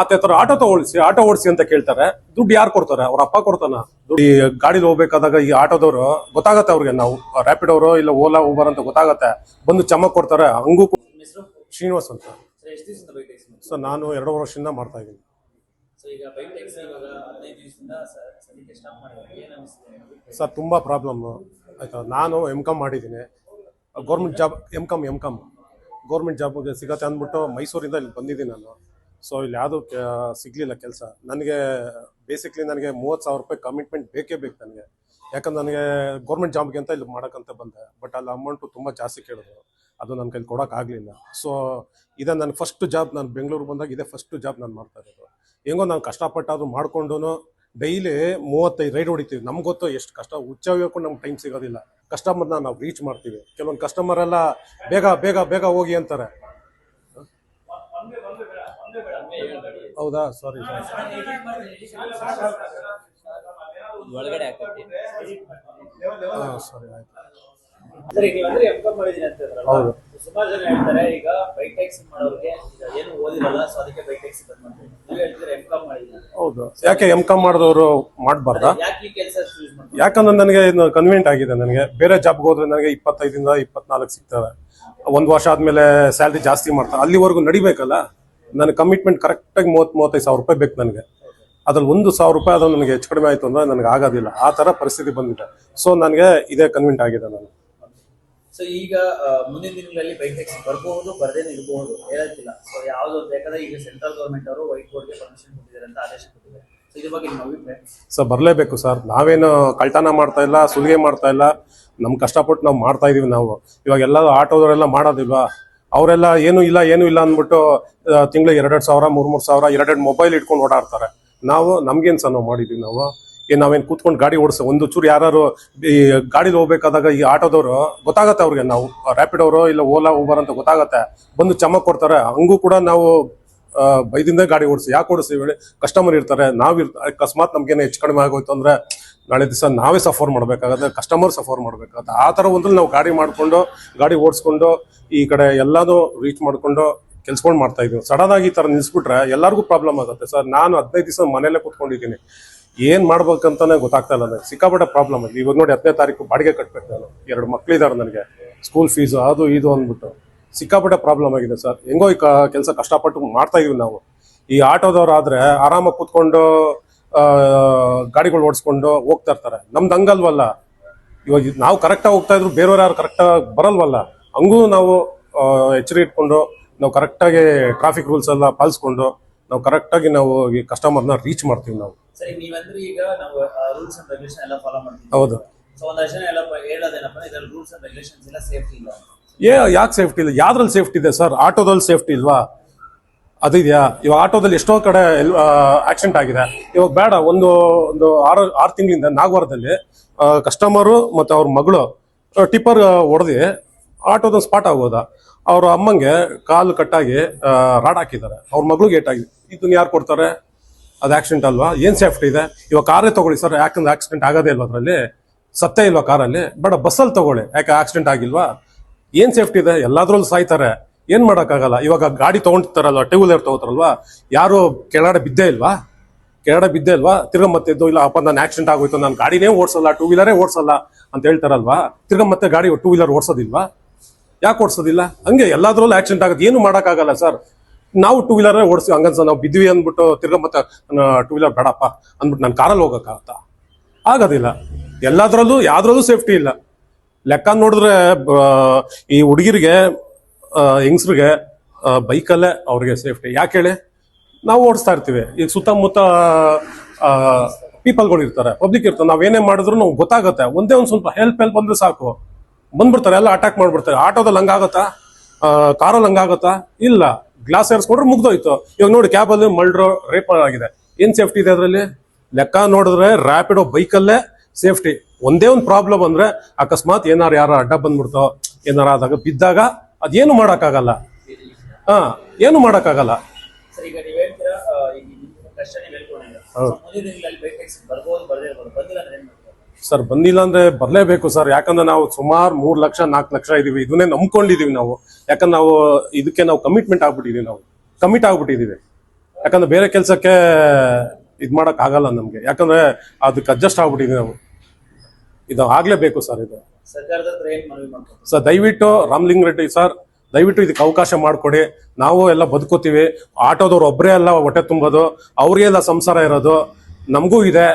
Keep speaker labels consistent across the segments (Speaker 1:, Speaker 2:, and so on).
Speaker 1: ಆತ ಹತ್ರ auto ತಗೊಳಿಸಿ auto ಓಡಿಸಿ ಅಂತ ಕೇಳ್ತಾರೆ. ದುಡ್ಡು ಯಾರು ಕೊಡ್ತಾರೆ? ಅವ್ರ ಅಪ್ಪ ಕೊಡ್ತಾನ. ದುಡ್ಡು ಈ ಗಾಡಿಲಿ ಹೋಗ್ಬೇಕಾದಾಗ ಈ ಆಟೋದವರು ಗೊತ್ತಾಗತ್ತೆ ಅವ್ರಿಗೆ. ನಾವು ರ್ಯಾಪಿಡ್ ಅವರು ಇಲ್ಲ ಓಲಾ ಊಬರ್ ಅಂತ ಗೊತ್ತಾಗತ್ತೆ. ಬಂದು ಚಮಕ್ ಕೊಡ್ತಾರೆ. ಹಂಗೂ ಶ್ರೀನಿವಾಸ್ ಅಂತ.
Speaker 2: ಸರ್
Speaker 1: ನಾನು ಎರಡು ವರ್ಷದಿಂದ ಮಾಡ್ತಾ ಇದ್ದೀನಿ. ಸರ್ ತುಂಬ ಪ್ರಾಬ್ಲಮ್ ಆಯ್ತಾ? ನಾನು ಎಂ ಕಾಮ್ ಮಾಡಿದ್ದೀನಿ. Government job M com M com government ಜಾಬ್ಗೆ ಸಿಗತ್ತೆ ಅಂದ್ಬಿಟ್ಟು ಮೈಸೂರಿಂದ ಇಲ್ಲಿ ಬಂದಿದ್ದೀನಿ ನಾನು. ಸೊ ಇಲ್ಲಿ ಯಾವುದೂ ಸಿಗಲಿಲ್ಲ ಕೆಲಸ. ನನಗೆ ಬೇಸಿಕ್ಲಿ ನನಗೆ ಮೂವತ್ತು ಸಾವಿರ ರೂಪಾಯಿ ಕಮಿಟ್ಮೆಂಟ್ ಬೇಕೇ ಬೇಕು ನನಗೆ. ಯಾಕಂದ್ರೆ ನನಗೆ ಗೌರ್ಮೆಂಟ್ ಜಾಬ್ಗೆ ಅಂತ ಇಲ್ಲಿ ಮಾಡೋಕ್ಕಂತ ಬಂದೆ. ಬಟ್ ಅಲ್ಲಿ ಅಮೌಂಟು ತುಂಬ ಜಾಸ್ತಿ ಕೇಳಿದ್ರು. ಅದು ನನ್ನ ಕೈಲಿ ಕೊಡೋಕ್ಕಾಗಲಿಲ್ಲ ಸೊ ಇದೇ ನನ್ನ ಫಸ್ಟ್ ಜಾಬ್ ನಾನು ಬೆಂಗಳೂರು ಬಂದಾಗ ಇದೇ ಫಸ್ಟ್ ಜಾಬ್ ನಾನು ಮಾಡ್ತಾ ಇರೋದು. ಹೆಂಗೋ ನಾನು ಕಷ್ಟಪಟ್ಟು ಅದು ಮಾಡಿಕೊಂಡು ಡೈಲಿ ಮೂವತ್ತೈದು ರೈಡ್ ಹೊಡಿತೀವಿ. ನಮ್ಗೆ ಗೊತ್ತು ಎಷ್ಟು ಕಷ್ಟ. ಹುಚ್ಚ ನಮ್ಗೆ ಟೈಮ್ ಸಿಗೋದಿಲ್ಲ. ಕಸ್ಟಮರ್ನ ನಾವು ರೀಚ್ ಮಾಡ್ತೀವಿ. ಕೆಲವೊಂದು ಕಸ್ಟಮರ್ ಎಲ್ಲ ಬೇಗ ಬೇಗ ಬೇಗ ಹೋಗಿ ಅಂತಾರೆ. ಹೌದಾ? ಸಾರಿ
Speaker 2: ಒಳಗಡೆ ಹಾಕಕ್ಕೆ
Speaker 1: ಹಾಂ ಸಾರಿ ಆಯ್ತು.
Speaker 2: ಸರ್ ಈಗ ನೀವಂದ್ರೆ ಎಂ ಕಾಮ್ ಮಾಡಿದೀನಿ ಅಂತ ಹೇಳಿದ್ರಲ್ಲ?
Speaker 1: ಹೌದು.
Speaker 2: ಸುಮಾರು ಜನ ಹೇಳ್ತಾರೆ ಈಗ ಬೈಕ್ ಟ್ಯಾಕ್ಸಿ ಮಾಡೋರಿಗೆ ಈಗ ಏನು ಓದಿರಲ್ಲ ಸೊ ಅದಕ್ಕೆ ಬೈಕ್ ಟ್ಯಾಕ್ಸಿ ಬಂದ್ ಮಾಡ್ತಾರೆ ನೀವು ಹೇಳ್ತೀರಾ ಎಂ ಕಾಮ್ ಮಾಡಿದೀನಿ
Speaker 1: ಹೌದು. ಯಾಕೆ ಎಂ ಕಾಮ್ ಮಾಡಿದವರು ಮಾಡಬಾರ್ದಾ?
Speaker 2: ಯಾಕೆ ಈ ಕೆಲಸ ಚೂಸ್ ಮಾಡ್ತಾರೆ
Speaker 1: ಯಾಕಂದ್ರೆ ನನಗೆ ಇದು ಕನ್ವೀನಿಯಂಟ್ ಆಗಿದೆ ನನಗೆ. ಬೇರೆ ಜಾಬ್ಗೆ ಹೋದ್ರೆ ನನಗೆ ಇಪ್ಪತ್ತೈದಿಂದ ಇಪ್ಪತ್ನಾಲ್ಕು ಸಿಗ್ತವೆ. ಒಂದು ವರ್ಷ ಆದಮೇಲೆ ಸ್ಯಾಲ್ರಿ ಜಾಸ್ತಿ ಮಾಡ್ತಾರೆ. ಅಲ್ಲಿವರೆಗೂ ನಡಿಬೇಕಲ್ಲ? ನನ್ನ ಕಮಿಟ್ಮೆಂಟ್ ಕರೆಕ್ಟಾಗಿ ಮೂವತ್ತು ಮೂವತ್ತೈದು ಸಾವಿರ ರೂಪಾಯಿ ಬೇಕು ನನಗೆ. ಅದ್ರಲ್ಲಿ ಒಂದು ಸಾವಿರ ರೂಪಾಯಿ ಅದು ನನಗೆ ಹೆಚ್ಚು ಕಡಿಮೆ ಆಯಿತು ಅಂದರೆ ನನಗೆ ಆಗೋದಿಲ್ಲ. ಆ ಥರ ಪರಿಸ್ಥಿತಿ ಬಂದಿದೆ. ಸೊ ನನಗೆ ಇದೇ ಕನ್ವಿಂಟ್ ಆಗಿದೆ ನಾನು.
Speaker 2: ಸೊ ಈಗ ಮುಂದಿನ ದಿನಗಳಲ್ಲಿ ಬೈಕ್ ಟ್ಯಾಕ್ಸಿ ಬರಬಹುದು ಬರದೇ ಇರಬಹುದು ಹೇಳಕ್ಕಿಲ್ಲ. ಸೊ ಯಾವುದು ಬೇಕಾದ್ರೆ ಈಗ ಸೆಂಟ್ರಲ್ ಗೌರ್ಮೆಂಟ್ ಅವರು ವೈಟ್ ಬೋರ್ಡ್ಗೆ ಪರ್ಮಿಷನ್ ಕೊಟ್ಟಿದ್ದಾರೆ ಅಂತ ಆದೇಶ ಕೊಟ್ಟಿದ್ದಾರೆ. ಸೊ ಇದ್ರ ಬಗ್ಗೆ ನಿಮ್ಮ ಅಭಿಪ್ರಾಯ?
Speaker 1: ಸೊ ಬರಲೇಬೇಕು ಸರ್. ನಾವೇನು ಕಳ್ತನ ಮಾಡ್ತಾ ಇಲ್ಲ ಸುಲಿಗೆ ಮಾಡ್ತಾ ಇಲ್ಲ. ನಮ್ಮ ಕಷ್ಟಪಟ್ಟು ನಾವು ಮಾಡ್ತಾ ಇದೀವಿ ನಾವು. ಇವಾಗ ಎಲ್ಲ ಆಟೋದವರೆಲ್ಲ ಮಾಡೋದಿಲ್ವಾ? ಅವರೆಲ್ಲ ಏನು ಇಲ್ಲ ಏನು ಇಲ್ಲ ಅಂದ್ಬಿಟ್ಟು ತಿಂಗಳಿಗೆ ಎರಡೆರಡು ಸಾವಿರ ಮೂರ್ ಮೂರ್ ಸಾವಿರ, ಎರಡೆರಡು ಮೊಬೈಲ್ ಇಟ್ಕೊಂಡು ಓಡಾಡ್ತಾರೆ. ನಾವು, ನಮ್ಗೇನು ಸಹ ನಾವು ಮಾಡಿದ್ವಿ ನಾವು? ಏನು ನಾವೇನು ಕೂತ್ಕೊಂಡು ಗಾಡಿ ಓಡಿಸ, ಒಂದು ಚೂರು ಯಾರು ಈ ಗಾಡಿಲಿ ಹೋಗ್ಬೇಕಾದಾಗ ಈ ಆಟೋದವರು, ಗೊತ್ತಾಗತ್ತೆ ಅವ್ರಿಗೆ ನಾವು. ರ್ಯಾಪಿಡ್ ಅವರು ಇಲ್ಲ ಓಲಾ ಊಬರ್ ಅಂತ ಗೊತ್ತಾಗತ್ತೆ. ಬಂದು ಚಮಕ್ ಕೊಡ್ತಾರೆ. ಹಂಗೂ ಕೂಡ ನಾವು ಬೈದಿಂದ ಗಾಡಿ ಓಡಿಸಿ, ಯಾಕೆ ಓಡಿಸಿ ಕಸ್ಟಮರ್ ಇರ್ತಾರೆ. ನಾವು ಇರ್ತಾರೆ ಅಕಸ್ಮಾತ್ ನಮ್ಗೇನು ಹೆಚ್ಚು ಕಡಿಮೆ ಆಗೋಯ್ತು ಅಂದ್ರೆ ನಾಳೆ ದಿವಸ ನಾವೇ ಸಫರ್ ಮಾಡಬೇಕಾಗತ್ತೆ ಕಸ್ಟಮರ್ ಸಫರ್ ಮಾಡಬೇಕಾಗತ್ತೆ. ಆ ಥರ ಒಂದ್ರಲ್ಲಿ ನಾವು ಗಾಡಿ ಮಾಡಿಕೊಂಡು, ಗಾಡಿ ಓಡಿಸ್ಕೊಂಡು, ಈ ಕಡೆ ಎಲ್ಲಾನು ರೀಚ್ ಮಾಡಿಕೊಂಡು ಕೆಲ್ಸಗಳು ಮಾಡ್ತಾ ಇದೀವಿ. ಸಡನ್ ಆಗಿ ಈ ಥರ ನಿಲ್ಸ್ಬಿಟ್ರೆ ಎಲ್ಲರಿಗೂ ಪ್ರಾಬ್ಲಮ್ ಆಗುತ್ತೆ. ಸರ್ ನಾನು ಹದಿನೈದು ದಿವಸ ಮನೇಲೆ ಕೂತ್ಕೊಂಡಿದ್ದೀನಿ. ಏನು ಮಾಡ್ಬೇಕಂತಾನೆ ಗೊತ್ತಾಗ್ತಾ ಇಲ್ಲ ನನಗೆ ಸಿಕ್ಕಾಪಟ್ಟೆ ಪ್ರಾಬ್ಲಮ್ ಆಗಿದೆ. ಇವಾಗ ನೋಡಿ ಹತ್ತನೇ ತಾರೀಕು ಬಾಡಿಗೆ ಕಟ್ಟಬೇಕು ನಾನು. ಎರಡು ಮಕ್ಕಳಿದ್ದಾರೆ ನನಗೆ. ಸ್ಕೂಲ್ ಫೀಸು ಅದು ಇದು ಅಂದ್ಬಿಟ್ಟು. ಸಿಕ್ಕಾಪಟ್ಟೆ ಪ್ರಾಬ್ಲಮ್ ಆಗಿದೆ ಸರ್ ಹೆಂಗೋ ಈ ಕೆಲಸ ಕಷ್ಟಪಟ್ಟು ಮಾಡ್ತಾ ಇದೀವಿ ನಾವು. ಈ ಆಟೋದವ್ರು ಆದ್ರೆ ಆರಾಮಾಗಿ ಕೂತ್ಕೊಂಡು ಗಾಡಿಗಳು ಓಡಿಸ್ಕೊಂಡು ಹೋಗ್ತಾ ಇರ್ತಾರೆ. ನಮ್ದು ಹಂಗಲ್ವಲ್ಲ. ಇವಾಗ ನಾವು ಕರೆಕ್ಟಾಗಿ ಹೋಗ್ತಾ ಇದ್ರು ಬೇರೆಯವ್ರು ಯಾರು ಕರೆಕ್ಟಾಗಿ ಬರಲ್ವಲ್ಲ. ಹಂಗೂ ನಾವು ಎಚ್ಚರಿ ಇಟ್ಕೊಂಡು ನಾವು ಕರೆಕ್ಟಾಗಿ ಟ್ರಾಫಿಕ್ ರೂಲ್ಸ್ ಎಲ್ಲ ಪಾಲಿಸ್ಕೊಂಡು ನಾವು ಕರೆಕ್ಟಾಗಿ ನಾವು ಈ ಕಸ್ಟಮರ್ನ ರೀಚ್ ಮಾಡ್ತೀವಿ ನಾವು.
Speaker 2: ಸರಿ ನೀವಂದ್ರೆ ಈಗ ನಾವು ರೂಲ್ಸ್ ಅಂಡ್ ರೆಗ್ಯುಲೇಷನ್ ಎಲ್ಲ ಫಾಲೋ ಮಾಡ್ತೀವಿ.
Speaker 1: ಹೌದು.
Speaker 2: ಸೊ ಒಂದಷ್ಟು ಜನ ಎಲ್ಲ ಹೇಳೋದೇನಪ್ಪ? ಇದ್ರಲ್ಲಿ ರೂಲ್ಸ್ ಅಂಡ್ ರೆಗ್ಯುಲೇಷನ್ಸ್ ಎಲ್ಲ ಸೇಫ್ಟಿ ಇಲ್ಲ
Speaker 1: ಏ ಯಾಕೆ ಸೇಫ್ಟಿ ಇಲ್ಲ? ಯಾವ್ದ್ರಲ್ಲಿ ಸೇಫ್ಟಿ ಇದೆ ಸರ್? ಆಟೋದಲ್ಲಿ ಸೇಫ್ಟಿ ಇಲ್ವಾ? ಅದಿದೆಯಾ ಇವಾಗ ಆಟೋದಲ್ಲಿ ಎಷ್ಟೋ ಕಡೆ ಆಕ್ಸಿಡೆಂಟ್ ಆಗಿದೆ. ಇವಾಗ ಬೇಡ, ಒಂದು ಒಂದು ಆರು ಆರು ತಿಂಗಳಿಂದ ನಾಗವಾರದಲ್ಲಿ ಕಸ್ಟಮರು ಮತ್ತು ಅವ್ರ ಮಗಳು ಟಿಪ್ಪರ್ ಹೊಡೆದು ಆಟೋದ ಸ್ಪಾಟ್ ಆಗೋದ. ಅವ್ರ ಅಮ್ಮಂಗೆ ಕಾಲು ಕಟ್ಟಾಗಿ ರಾಡ್ ಹಾಕಿದ್ದಾರೆ. ಅವ್ರ ಮಗಳಿಗೆ ಆಗಿದೆ ಇದನ್ನ ಯಾರು ಕೊಡ್ತಾರೆ? ಅದು ಆಕ್ಸಿಡೆಂಟ್ ಅಲ್ವಾ? ಏನು ಸೇಫ್ಟಿ ಇದೆ? ಇವಾಗ ಕಾರೇ ತಗೊಳ್ಳಿ ಸರ್, ಯಾಕಂದ್ರೆ ಆಕ್ಸಿಡೆಂಟ್ ಆಗೋದೇ ಇಲ್ವಾ ಅದರಲ್ಲಿ. ಸತ್ತೇ ಇಲ್ವಾ ಕಾರಲ್ಲಿ ಬೇಡ, ಬಸ್ಸಲ್ಲಿ ತಗೊಳ್ಳಿ. ಯಾಕೆ ಆಕ್ಸಿಡೆಂಟ್ ಆಗಿಲ್ವಾ? ಏನು ಸೇಫ್ಟಿ ಇದೆ? ಎಲ್ಲಾದ್ರಲ್ಲೂ ಸಾಯ್ತಾರೆ. ಏನ್ ಮಾಡೋಕ್ಕಾಗಲ್ಲ? ಇವಾಗ ಗಾಡಿ ತಗೊಂಡಿರ್ತಾರಲ್ವ ಟೂ ವೀಲರ್ ತಗೋತಾರಲ್ವಾ? ಯಾರು ಕೆಳಗಡೆ ಬಿದ್ದೇ ಇಲ್ವಾ? ಕೆಳಗಡೆ ಬಿದ್ದೇ ಇಲ್ವಾ? ತಿರ್ಗ ಮತ್ತೆ ಇಲ್ಲ, ಅಪ್ಪ ನಾನು ಆಕ್ಸಿಡೆಂಟ್ ಆಗೋಯ್ತು, ನಾನು ಗಾಡಿನೇ ಓಡಿಸಲ್ಲ ಟೂ ವೀಲರೇ ಓಡಿಸಲ್ಲ ಅಂತ ಹೇಳ್ತಾರಲ್ವಾ? ತಿರ್ಗ ಮತ್ತೆ ಗಾಡಿ ಟೂ ವೀಲರ್ ಓಡಿಸೋದಿಲ್ವಾ? ಯಾಕೆ ಓಡಿಸೋದಿಲ್ಲ? ಹಂಗೆ ಎಲ್ಲಾದ್ರಲ್ಲೂ ಆಕ್ಸಿಡೆಂಟ್ ಆಗುತ್ತೆ. ಏನು ಮಾಡೋಕ್ಕಾಗಲ್ಲ ಸರ್. ನಾವು ಟೂ ವೀಲರೇ ಓಡಿಸ್ತೀವಿ ಹಂಗನ್ಸ ನಾವು ಬಿದ್ವಿ ಅಂದ್ಬಿಟ್ಟು ತಿರ್ಗ ಮತ್ತೆ ಟೂ ವೀಲರ್ ಬೇಡಪ್ಪ ಅಂದ್ಬಿಟ್ಟು ನಾನು ಕಾರಲ್ಲಿ ಹೋಗೋಕ್ಕಾಗತ್ತ? ಆಗೋದಿಲ್ಲ. ಎಲ್ಲಾದ್ರಲ್ಲೂ, ಯಾವ್ದ್ರಲ್ಲೂ ಸೇಫ್ಟಿ ಇಲ್ಲ. ಲೆಕ್ಕ ನೋಡಿದ್ರೆ ಈ ಹುಡುಗಿರಿಗೆ ಹೆಂಗಸ್ರಿಗೆ ಬೈಕಲ್ಲೇ ಅವ್ರಿಗೆ ಸೇಫ್ಟಿ. ಯಾಕೆ ಹೇಳಿ? ನಾವು ಓಡಿಸ್ತಾ ಇರ್ತೀವಿ. ಈಗ ಸುತ್ತಮುತ್ತ ಪೀಪಲ್ಗಳು ಇರ್ತಾರೆ, ಪಬ್ಲಿಕ್ ಇರ್ತಾರೆ. ನಾವೇನೇ ಮಾಡಿದ್ರು ನಾವು ಗೊತ್ತಾಗುತ್ತೆ. ಒಂದೇ ಒಂದು ಸ್ವಲ್ಪ ಹೆಲ್ಪ್ ಹೆಲ್ಪ್ ಬಂದ್ರೆ ಸಾಕು. ಬಂದ್ಬಿಡ್ತಾರೆ, ಎಲ್ಲ ಅಟ್ಯಾಕ್ ಮಾಡಿಬಿಡ್ತಾರೆ. ಆಟೋದಲ್ಲಿ ಹಂಗಾಗತ್ತಾ ಕಾರಲ್ಲಿ ಹಂಗಾಗತ್ತಾ ಇಲ್ಲ. ಗ್ಲಾಸ್ ಏರ್ಸ್ಕೊಂಡ್ರೆ ಮುಗ್ದೋಯ್ತು. ಇವಾಗ ನೋಡಿ, ಕ್ಯಾಬಲ್ಲಿ ಮಲ್ಡ್ರೋ ರೇಪ್ ಆಗಿದೆ. ಏನು ಸೇಫ್ಟಿ ಇದೆ ಅದರಲ್ಲಿ? ಲೆಕ್ಕ ನೋಡಿದ್ರೆ ರ್ಯಾಪಿಡೋ ಬೈಕಲ್ಲೇ ಸೇಫ್ಟಿ ಒಂದೇ ಒಂದು ಪ್ರಾಬ್ಲಮ್ ಅಂದರೆ ಅಕಸ್ಮಾತ್ ಏನಾರು ಯಾರು ಅಡ್ಡ ಬಂದ್ಬಿಡ್ತೋ, ಏನಾರು ಆದಾಗ ಬಿದ್ದಾಗ ಅದೇನು ಮಾಡೋಕ್ಕಾಗಲ್ಲ. ಹಾ ಏನು ಮಾಡೋಕ್ಕಾಗಲ್ಲ.
Speaker 2: ಸರ್ ಬಂದಿಲ್ಲ ಅಂದ್ರೆ ಬರಲೇಬೇಕು
Speaker 1: ಸರ್ ಬಂದಿಲ್ಲ ಅಂದ್ರೆ ಬರ್ಲೇಬೇಕು ಸರ್. ಯಾಕಂದ್ರೆ ನಾವು ಸುಮಾರು ಮೂರು ಲಕ್ಷ ನಾಲ್ಕು ಲಕ್ಷ ಇದೀವಿ. ಇದನ್ನೇ ನಂಬ್ಕೊಂಡಿದೀವಿ ನಾವು. ಯಾಕಂದ್ರೆ ನಾವು ಇದಕ್ಕೆ ನಾವು ಕಮಿಟ್ಮೆಂಟ್ ಆಗ್ಬಿಟ್ಟಿದೀವಿ ನಾವು. ಕಮಿಟ್ ಆಗ್ಬಿಟ್ಟಿದೀವಿ. ಯಾಕಂದ್ರೆ ಬೇರೆ ಕೆಲಸಕ್ಕೆ ಇದು ಮಾಡಕ್ ಆಗಲ್ಲ ನಮ್ಗೆ. ಯಾಕಂದ್ರೆ ಅದಕ್ಕೆ ಅಡ್ಜಸ್ಟ್ ಆಗ್ಬಿಟ್ಟಿದೀವಿ ನಾವು. ಇದು ಆಗ್ಲೇಬೇಕು ಸರ್ ಇದು. ಸರ್ ದಯವಿಟ್ಟು ರಾಮ್ಲಿಂಗ್ ರೆಡ್ಡಿ ಸರ್ ದಯವಿಟ್ಟು ಇದಕ್ಕೆ ಅವಕಾಶ ಮಾಡಿಕೊಡಿ. ನಾವು ಎಲ್ಲ ಬದುಕೋತೀವಿ ಆಟೋದವ್ರು ಒಬ್ಬರೇ ಎಲ್ಲ ಹೊಟ್ಟೆ ತುಂಬೋದು. ಅವ್ರಿಗೆ ಎಲ್ಲ ಸಂಸಾರ ಇರೋದು. ನಮಗೂ ಇದೆ.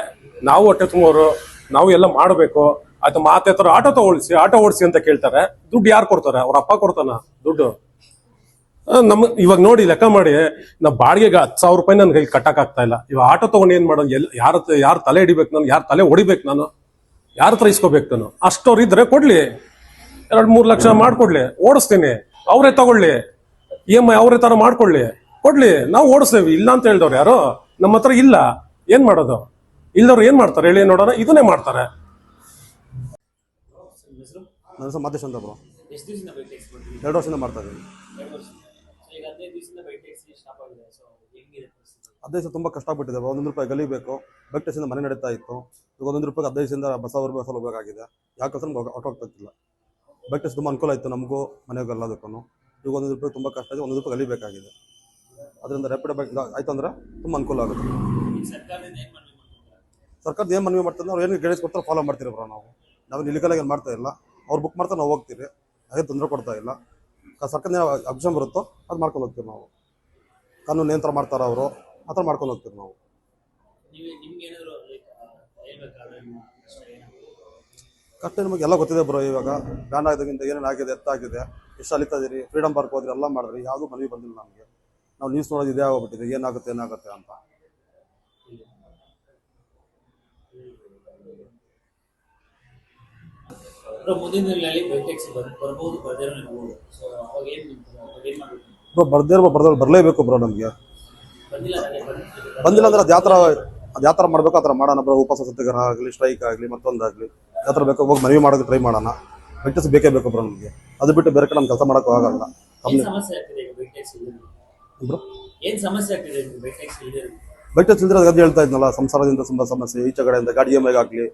Speaker 1: ನಾವು ಹೊಟ್ಟೆ ತುಂಬೋರು ನಾವು ಎಲ್ಲ ಮಾಡಬೇಕು. ಆಯ್ತು ಮಾತೆ ಹತ್ರ ಆಟೋ ತಗೊಳಿಸಿ ಆಟೋ ಓಡಿಸಿ ಅಂತ ಕೇಳ್ತಾರೆ. ದುಡ್ಡು ಯಾರು ಕೊಡ್ತಾರೆ? ಅವ್ರ ಅಪ್ಪ ಕೊಡ್ತಾನ ದುಡ್ಡು? ನಮ್ ನಮ್ಮ ಇವಾಗ ನೋಡಿ ಲೆಕ್ಕ ಮಾಡಿ. ನಾ ಬಾಡಿಗೆಗೆ ಹತ್ತು ಸಾವಿರ ರೂಪಾಯಿ ನನ್ನ ಕೈಲಿ ಕಟ್ಟಕ್ಕಾಗ್ತಾ ಇಲ್ಲ. ಇವಾಗ ಆಟೋ ತಗೊಂಡು ಏನ್ ಮಾಡೋದು? ಎಲ್ ಯಾರ ಯಾರ ತಲೆ ಹಿಡಿಬೇಕು ನಾನು? ಯಾರು ತಲೆ ಹೊಡಿಬೇಕು ನಾನು? ಯಾರ ಹತ್ರ ಇಸ್ಕೋಬೇಕು ನಾನು? ಅಷ್ಟವ್ರು ಇದ್ರೆ ಕೊಡ್ಲಿ. ಎರಡ್ ಮೂರ್ ಲಕ್ಷ ಮಾಡ್ಕೊಡ್ಲಿ. ಓಡಿಸ್ತೀನಿ. ಅವರೇ ತಗೊಳ್ಳಿ. ಇ ಎಂ ಐ ಅವರೇ ತರ ಮಾಡ್ಕೊಳ್ಳಿ ಕೊಡ್ಲಿ. ನಾವು ಓಡಿಸ್ತೇವೆ ಇಲ್ಲ ಅಂತ ಹೇಳ್ದವ್ರು ಯಾರು? ನಮ್ಮ ಹತ್ರ ಇಲ್ಲ. ಏನ್ ಮಾಡೋದು? ಇಲ್ದವ್ರು ಏನ್ ಮಾಡ್ತಾರೆ? ಹೇಳಿ ನೋಡೋಣ. ಇದನ್ನೇ ಮಾಡ್ತಾರೆ.
Speaker 3: ನನ್ನ ಹೆಸರು ಮಾದೇಶ್ ಅಂತ ಬ್ರೋ. ಎರಡು ವರ್ಷದಿಂದ ಮಾಡ್ತಾ ಇದ್ದೀನಿ.
Speaker 2: ಹದಿನೈದು
Speaker 3: ದಿವಸ ತುಂಬ ಕಷ್ಟ ಆಗ್ಬಿಟ್ಟಿದೆ ಒಂದೊಂದು ರೂಪಾಯಿ ಗಲಿಬೇಕು. ಬೈಕ್ ಟೆಸ್ಟಿಂದ ಮನೆ ನಡೀತಾ ಇತ್ತು. ಈಗ ಒಂದೊಂದು ರೂಪಾಯಿಗೆ ಹದಿನೈದು ಬಸವ ಬಸ್ ಅವ್ರ ಬಸ್ ಹೋಗಬೇಕಾಗಿದೆ. ಯಾಕೆ ನಮ್ಗೆ ಆಟೋ ಆಗ್ತಿಲ್ಲ ಬೈಕ್ ಟೆಸ್ಟ್ ತುಂಬ ಅನುಕೂಲ ಇತ್ತು ನಮಗೂ, ಮನೆಗೆ ಎಲ್ಲದಕ್ಕೂ ಈಗ ಒಂದೊಂದು ರೂಪಾಯಿ ತುಂಬ ಕಷ್ಟ ಇದೆ ಒಂದೊಂದು ರೂಪಾಯಿ ಗಲಿಬೇಕಾಗಿದೆ. ಅದರಿಂದ ರ್ಯಾಪಿಡ್ ಬೈಕ್ ಆಯ್ತು ಅಂದರೆ ತುಂಬ ಅನುಕೂಲ ಆಗುತ್ತೆ. ಸರ್ಕಾರದ ಏನು ಮನವಿ ಮಾಡ್ತಾರೆ ಅವ್ರು ಏನು ಗೈಡೆನ್ಸ್ ಕೊಡ್ತಾರೆ ಫಾಲೋ ಮಾಡ್ತೀರಿ ಬ್ರೋ ನಾವು. ನಾವು ಇಲ್ಲಿಗಲಾಗಿ ಏನು ಮಾಡ್ತಾ ಇಲ್ಲ. ಅವ್ರು ಬುಕ್ ಮಾಡ್ತಾರೆ, ನಾವು ಹೋಗ್ತೀವಿ. ಹಾಗೆ ತೊಂದರೆ ಕೊಡ್ತಾ ಇಲ್ಲ. ಸರ್ಕಾರದ ಅಬ್ಷನ್ ಬರುತ್ತೋ ಅದು ಮಾಡ್ಕೊಂಡು ಹೋಗ್ತೀವಿ ನಾವು. ಕಾನೂನು ನಿಯಂತ್ರಣ ಮಾಡ್ತಾರೆ ಅವರು. ಆ ಥರ ಮಾಡ್ಕೊಂಡು ಹೋಗ್ತೀವಿ ನಾವು.
Speaker 2: ಕಷ್ಟ
Speaker 3: ನಿಮಗೆ ಎಲ್ಲ ಗೊತ್ತಿದೆ ಬ್ರೋ ಇವಾಗ. ಬ್ಯಾನ್ ಆಗಿದ್ದಾಗಿಂದ ಏನೇನು ಆಗಿದೆ ಎತ್ತಾಗಿದೆ ಎಷ್ಟು ಅಲಿತಾ ಇದೀರಿ ಫ್ರೀಡಮ್ ಪಾರ್ಕ್ ಹೋದ್ರಿ ಎಲ್ಲ ಮಾಡಿದ್ರಿ ಯಾವುದೂ ಮನವಿ ಬಂದಿಲ್ಲ ನಮಗೆ. ನಾವು ನ್ಯೂಸ್ ನೋಡೋದು ಇದೇ ಆಗೋಗ್ಬಿಟ್ಟಿದೆ ಏನಾಗುತ್ತೆ ಏನಾಗುತ್ತೆ ಅಂತ. ಬರ್ದೇ ಬರ್ದವ್ರು ಬರಲೇಬೇಕು ಬ್ರೋ ನಮಗೆ.
Speaker 2: ಬಂದಿಲ್ಲ
Speaker 3: ಅಂದ್ರೆ ಜಾತ್ರಾ ಜಾತ್ರಾ ಮಾಡ್ಬೇಕು ಆ ಥರ ಮಾಡೋಣ. ಬ್ರೋ ಉಪವಾಸ ಸತ್ಯಾಗ್ರಹ ಆಗಲಿ ಸ್ಟ್ರೈಕ್ ಆಗಲಿ ಮತ್ತೊಂದಾಗಲಿ. ಯಾವ ಬೇಕು ಹೋಗಿ ಮನವಿ ಮಾಡೋದು ಟ್ರೈ ಮಾಡೋಣ. ವೆಂಕಟೇಶ್ ಬೇಕೇ ಬೇಕು ಬ್ರೋ ನಮಗೆ. ಅದು ಬಿಟ್ಟು ಬೇರೆ ಕಡೆ ನಮ್ಮ ಕೆಲಸ ಮಾಡೋಕೆ ಆಗಲ್ಲ.
Speaker 2: ಇಲ್ಲದೆ
Speaker 3: ಬ್ರೋ? ಇಲ್ದಿರೋ ಅದು ಹೇಳ್ತಾ ಇದ್ನಲ್ಲ ಸಂಸಾರದಿಂದ ತುಂಬ ಸಮಸ್ಯೆ ಈಚೆ ಕಡೆಯಿಂದ ಗಾಡಿ ಎಂ ಆಗಲಿ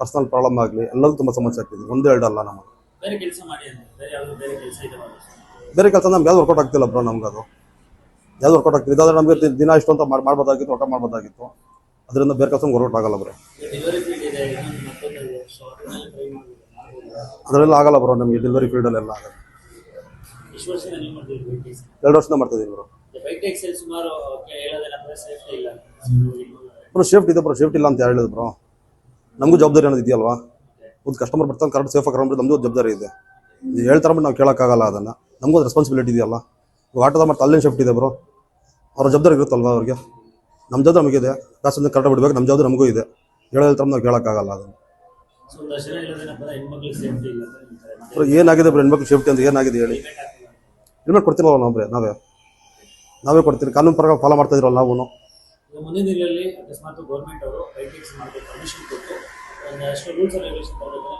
Speaker 3: ಪರ್ಸನಲ್ ಪ್ರಾಬ್ಲಮ್ ಆಗಲಿ ಎಲ್ಲದೂ ತುಂಬ ಸಮಸ್ಯೆ ಆಗ್ತಿದೆ. ಒಂದು ಎರಡಲ್ಲ ನಮಗೆ.
Speaker 2: ಬೇರೆ ಕೆಲಸ
Speaker 3: ನಮ್ಗೆ ಯಾವ್ದು ವರ್ಕೌಟ್ ಆಗ್ತಿಲ್ಲ ಬ್ರೋ ನಮ್ಗೆ ಅದು. ಯಾವ್ದು ವರ್ಕೌಟ್ ಇದಾದ್ರೆ ನಮಗೆ ದಿನ ಇಷ್ಟು ಅಂತ ಮಾಡ್- ಮಾಡ್ಬೋದಾಗಿತ್ತು ಊಟ ಮಾಡ್ಬೋದಾಗಿತ್ತು. ಅದರಿಂದ ಬೇರೆ ಕೆಲಸ ವರ್ಕೌಟ್ ಆಗಲ್ಲ ಬ್ರೋ. ಅದರಲ್ಲಿ ಆಗಲ್ಲ ಬ್ರೋ ನಮಗೆ ಡೆಲಿವರಿ ಫೀಲ್ಡಲ್ಲೆಲ್ಲ ಆಗಲ್ಲ. ಎರಡು ವರ್ಷದಿಂದ ಮಾಡ್ತಿದ್ದೀವಿ ಬ್ರೋ. ಬ್ರೋ ಸೇಫ್ಟಿ ಇದೆ ಬ್ರೋ ಸೇಫ್ಟಿ ಇಲ್ಲ ಅಂತ ಹೇಳಿದ್ರು ಬ್ರೋ. ನಮಗೂ ಜವಾಬ್ದಾರಿ ಅನ್ನೋದು ಇದೆಯಲ್ವಾ? ಒಂದು ಕಸ್ಟಮರ್ ಬರ್ತಾನೆ ಕರೆಕ್ಟ್ ಸೇಫ್ ಆಗಿ ನಮಗೂ ಜವಾಬ್ದಾರಿ ಇದೆ. ಹೇಳ್ತಾರ ನಾವು ಕೇಳೋಕ್ಕಾಗಲ್ಲ ಅದನ್ನು. ನಮಗೂ ರೆಸ್ಪಾನ್ಸಿಬಿಲಿಟಿ ಇದೆಯಲ್ಲ. ಆಟದ ಮತ್ತೆ ಅಲ್ಲೇನು ಸೇಫ್ಟಿ ಇದೆ ಬ್ರೋ. ಅವ್ರ ಜವಾಬ್ದಾರಿ ಇರುತ್ತಲ್ವ ಅವ್ರಿಗೆ? ನಮ್ಮ ಜವಾಬ್ದಾರಿ ನಮಗಿದೆ. ದಾಸನ ಕರೆಕ್ಟ್ ಬಿಡ್ಬೇಕು. ನಮ್ಮ ಜವಾಬ್ದಾರಿ ನಮಗೂ ಇದೆ. ಹೇಳೋ ಹೇಳ್ತಾರೆ ನಾವು ಕೇಳೋಕ್ಕಾಗಲ್ಲ ಅದನ್ನು. ಬ್ರೋ ಏನಾಗಿದೆ ಬ್ರೋ ಹೆಣ್ಮಕ್ಳು ಸೇಫ್ಟಿ ಅಂತ? ಏನಾಗಿದೆ ಹೇಳಿ.
Speaker 2: Helmet ಹಾಕಿಲ್ಲ.
Speaker 3: ನಾವು ಕೊಡ್ತಿರಲ್ಲ ನಾವೇ? ನಾವೇ ಕೊಡ್ತೀವಿ. ಕಾನೂನು ಪ್ರಕಾರ ಫಾಲೋ ಮಾಡ್ತಾ ಇದ್ರಲ್ಲ ನಾವು
Speaker 2: ಮುಂದಿನ ದಿನಗಳಲ್ಲಿ ಅಕಸ್ಮಾತ್ ಗೌರ್ಮೆಂಟ್ ಅವರು ಬೈಕ್ ಟ್ಯಾಕ್ಸಿ ಮಾಡಬೇಕು ಪರ್ಮಿಷನ್ ಕೊಟ್ಟು ಒಂದಷ್ಟು ರೂಲ್ಸ್ ಅಂಡ್ ರೆಗ್ಯುಲೇಷನ್ ತರಬೇಕು?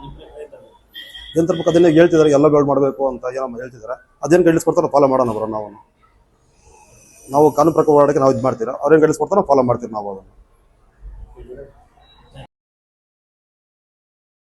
Speaker 2: ನಿಮ್ಮ
Speaker 3: ಅದನ್ನೇ ಹೇಳ್ತಿದ್ದಾರೆ. ಎಲ್ಲ ಗೋಲ್ಡ್ ಮಾಡಬೇಕು ಅಂತ ಏನಮ್ಮ ಹೇಳ್ತಿದ್ದಾರೆ. ಅದೇನು ಗೈಡ್ಸ್ ಕೊಡ್ತಾರೋ ಫಾಲೋ ಮಾಡೋಣ ಬ್ರೋ ನಾವು ನಾವು ಕಾನೂನು ಪ್ರಕಾರ ಹೋರಾಡಕ್ಕೆ ನಾವು ಇದು ಮಾಡ್ತೀರಾ ಅವ್ರೇನು ಗಳಿಸ್ಕೊಡ್ತಾರೋ ಕೊಡ್ತಾರೋ ಫಾಲೋ ಮಾಡ್ತೀವಿ ನಾವು ಅದನ್ನು?